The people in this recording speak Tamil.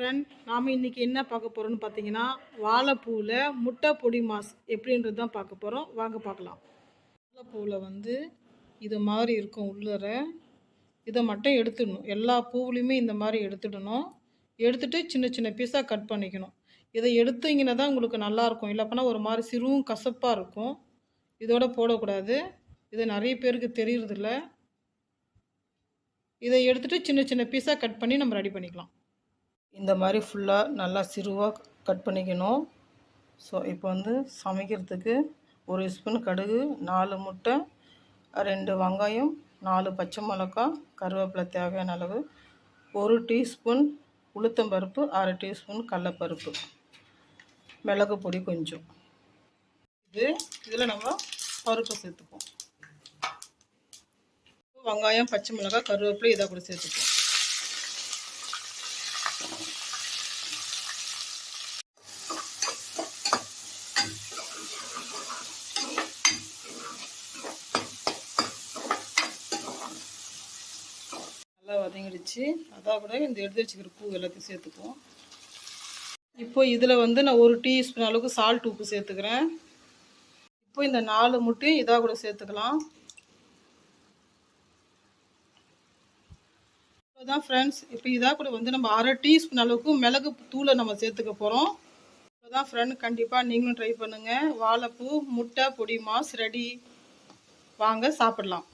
ஃப்ரெண்ட் நாம் இன்றைக்கி என்ன பார்க்க போகிறோம்னு பார்த்தீங்கன்னா வாழைப்பூவில் முட்டை பொடி மாஸ் எப்படின்றது தான் பார்க்க போகிறோம் வாங்க பார்க்கலாம். வாழைப்பூவில் வந்து இது மாதிரி இருக்கும் உள்ளர. இதை மட்டும் எடுத்துடணும். எல்லா பூவுலையுமே இந்த மாதிரி எடுத்துடணும். எடுத்துட்டு சின்ன சின்ன பீஸாக கட் பண்ணிக்கணும். இதை எடுத்தீங்கன்னா தான் உங்களுக்கு நல்லாயிருக்கும் இல்லை இல்லைப்பனா ஒரு மாதிரி சிறுவும் கசப்பாக இருக்கும். இதோட போடக்கூடாது. இது நிறைய பேருக்கு தெரியறதில்ல. இதை எடுத்துகிட்டு சின்ன சின்ன பீஸாக கட் பண்ணி நம்ம ரெடி பண்ணிக்கலாம். இந்த மாதிரி ஃபுல்லாக நல்லா சிறுவாக கட் பண்ணிக்கணும். ஸோ இப்போ வந்து சமைக்கிறதுக்கு ஒரு ஸ்பூன் கடுகு நாலு முட்டை ரெண்டு வெங்காயம் நாலு பச்சை மிளகா கருவேப்பிலை தேவையான அளவு ஒரு டீஸ்பூன் உளுத்தம்பருப்பு அரை டீஸ்பூன் கடலப்பருப்பு மிளகு பொடி கொஞ்சம். இது இதில் நம்ம பருப்பு சேர்த்துப்போம். வெங்காயம் பச்சை மிளகாய் கருவேப்பிலை இதை கூட சேர்த்துப்போம். நல்லா வதங்கிடுச்சு. அதான் கூட இந்த எடுத்து வச்சுக்கிற பூ எல்லாத்தையும் சேர்த்துக்குவோம். இப்போ இதில் வந்து நான் ஒரு டீஸ்பூன் அளவுக்கு சால்ட் உப்பு சேர்த்துக்கிறேன். இப்போ இந்த நாலு முட்டையும் இதாக கூட சேர்த்துக்கலாம். இப்போதான் ஃப்ரெண்ட்ஸ் இப்போ இதாக கூட வந்து நம்ம அரை டீஸ்பூன் அளவுக்கு மிளகு தூளை நம்ம சேர்த்துக்க போகிறோம் தான் ஃப்ரெண்ட் கண்டிப்பாக நீங்களும் ட்ரை பண்ணுங்கள் வாழைப்பூ முட்டை பொடி மாஸ் ரெடி வாங்க சாப்பிடலாம்.